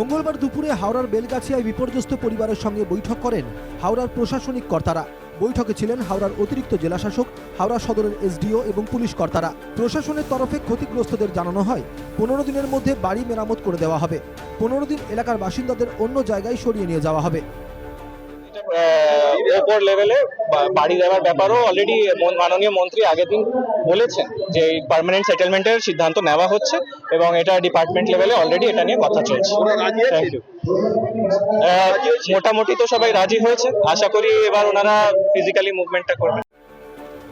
মঙ্গলবার দুপুরে হাওড়ার বেলগাছিয়ায় বিপর্যস্ত পরিবারের সঙ্গে বৈঠক করেন হাওড়ার প্রশাসনিক কর্তারা। বৈঠকে ছিলেন হাওড়ার অতিরিক্ত জেলাশাসক, হাওড়া সদরের এসডিও এবং পুলিশ কর্তারা। প্রশাসনের তরফে ক্ষতিগ্রস্তদের জানানো হয়, পনেরো দিনের মধ্যে বাড়ি মেরামত করে দেওয়া হবে। পনেরো দিন এলাকার বাসিন্দাদের অন্য জায়গায় সরিয়ে নিয়ে যাওয়া হবে। ওপর লেভেলে বাড়ি দেওয়ার ব্যাপারও অলরেডি মাননীয় মন্ত্রী আগের দিন বলেছেন যে এই পার্মানেন্ট সেটেলমেন্টের সিদ্ধান্ত নেওয়া হচ্ছে এবং এটা ডিপার্টমেন্ট লেভেলে অলরেডি এটা নিয়ে কথা চলছে। থ্যাংক ইউ মোটামুটি তো সবাই রাজি হয়েছে। আশা করি এবার ওনারা ফিজিক্যালি মুভমেন্টটা করবেন।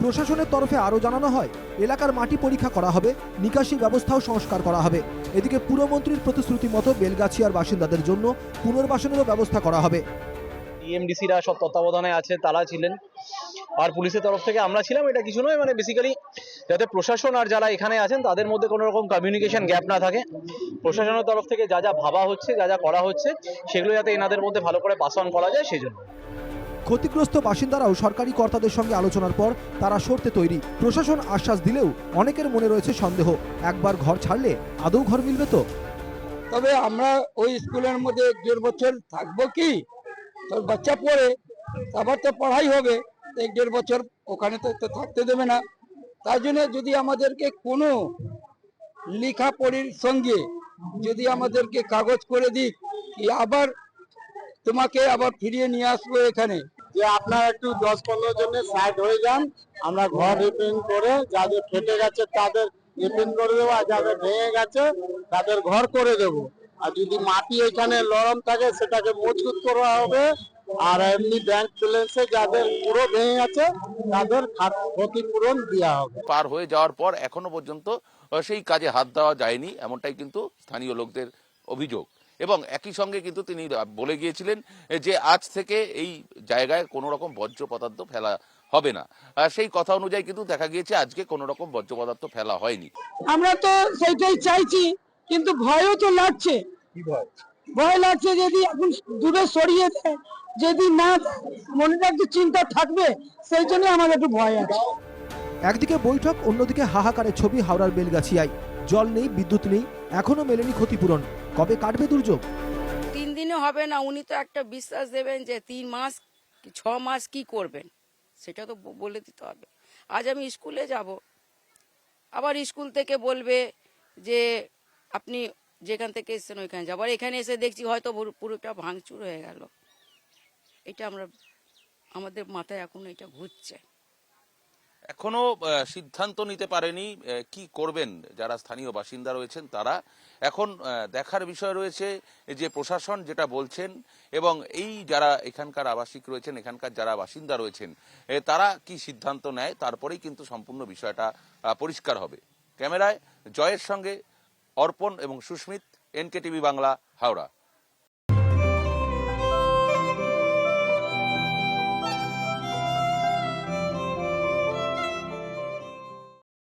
প্রশাসনের তরফে আরও জানানো হয় এলাকার মাটি পরীক্ষা করা হবে নিকাশি ব্যবস্থাও সংস্কার করা হবে। এদিকে পুরমন্ত্রীর প্রতিশ্রুতি মতো বেলগাছিয়ার বাসিন্দাদের জন্য পুনর্বাসনেরও ব্যবস্থা করা হবে। ইএমডিসিরা সব তত্ত্বাবধানে আছে তারা ছিলেন। আর পুলিশের তরফ থেকে আমরা ছিলাম এটা কিছু নয় মানে বেসিক্যালি যাতে প্রশাসন আর যারা এখানে আছেন তাদের মধ্যে কোনো রকম কমিউনিকেশন গ্যাপ না থাকে। প্রশাসনের তরফ থেকে যা যা ভাবা হচ্ছে যা যা করা হচ্ছে সেগুলো যাতে এনাদের মধ্যে ভালো করে পাস অন করা যায় সেই জন্য ক্ষতিগ্রস্ত বাসিন্দারাও সরকারি কর্তাদের সঙ্গে আলোচনার পর তারা সরতে তৈরি। প্রশাসন আশ্বাস দিলেও অনেকের মনে রয়েছে সন্দেহ। একবার ঘর ছাড়লে আদৌ ঘর মিলবে তো? তবে আমরা ওই স্কুলের মধ্যে এক দেড় বছর থাকব কি? তোর বাচ্চা পড়ে আবার তো পড়াই হবে এক দেড় বছর ওখানে তো থাকতে দেবে না। তাই জন্য যদি আমাদেরকে কোনো লেখাপড়ির সঙ্গে যদি আমাদেরকে কাগজ করে দিক, কি আবার তোমাকে আবার ফিরিয়ে নিয়ে আসব এখানে? যে আপনারা একটু দশ পনেরো জনের সাইড হয়ে যান, আমরা ঘর রিপেয়ারিং করে যাদের ফেটে গেছে তাদের রিপেয়ারিং করে দেবো, আর যাদের ভেঙে গেছে তাদের ঘর করে দেব। আর যদি মাটি এখানে নরম থাকে সেটাকে মজবুত করা হবে। আর এমনি ব্যাংক ব্যালেন্সে যাদের পুরো ভেঙে গেছে তাদের ক্ষতিপূরণ দেওয়া হবে। পার হয়ে যাওয়ার পর এখনও পর্যন্ত সেই কাজে হাত দেওয়া যায়নি এমনটাই কিন্তু স্থানীয় লোকদের অভিযোগ। এবং একই সঙ্গে কিন্তু তিনি বলে গিয়েছিলেন যে আজ থেকে এই জায়গায় কোনো রকম বর্জ্য পদার্থ ফেলা হবে না। আর সেই কথা অনুযায়ী কিন্তু দেখা গিয়েছে আজকে কোনো রকম বর্জ্য পদার্থ ফেলা হয়নি। আমরা তো সেইটাই চাইছি কিন্তু ভয়ও তো লাগছে। ভয়? লাগছে যদি এখন দূরে সরিয়ে দেয় যদি না দেয়, মনে একটু চিন্তা থাকবে সেই জন্য আমাদের একটু ভয় আছে। একদিকে বৈঠক অন্যদিকে হাহাকারের ছবি হাওড়ার বেলগাছিয়ায়। জল নেই বিদ্যুৎ নেই এখনও মেলেনি ক্ষতিপূরণ। কবে কাটবে দুর্যোগ? তিন দিনে হবে না উনি তো একটা বিশ্বাস দেবেন যে তিন মাস ছ মাস কি করবেন? সেটা তো বলে দিতে হবে। আজ আমি স্কুলে যাব। আবার স্কুল থেকে বলবে যে আপনি যেখান থেকে এসেছেন ওইখানে যাব। আর এখানে এসে দেখছি হয়তো পুরো- পুরোটা ভাঙচুর হয়ে গেল। এটা আমরা আমাদের মাথায় এখন এটা ঘুরছে। এখনও সিদ্ধান্ত নিতে পারেনি কি করবেন। যারা স্থানীয় বাসিন্দা রয়েছেন, তারা এখন দেখার বিষয় রয়েছে যে প্রশাসন যেটা বলছেন, এবং এই যারা এখানকার আবাসিক রয়েছেন, এখানকার যারা বাসিন্দা রয়েছেন তারা কি সিদ্ধান্ত নেয়? তারপরেই কিন্তু সম্পূর্ণ বিষয়টা পরিষ্কার হবে। ক্যামেরায় জয়ের সঙ্গে অর্পণ এবং সুস্মিত এনকে টিভি বাংলা হাওড়া।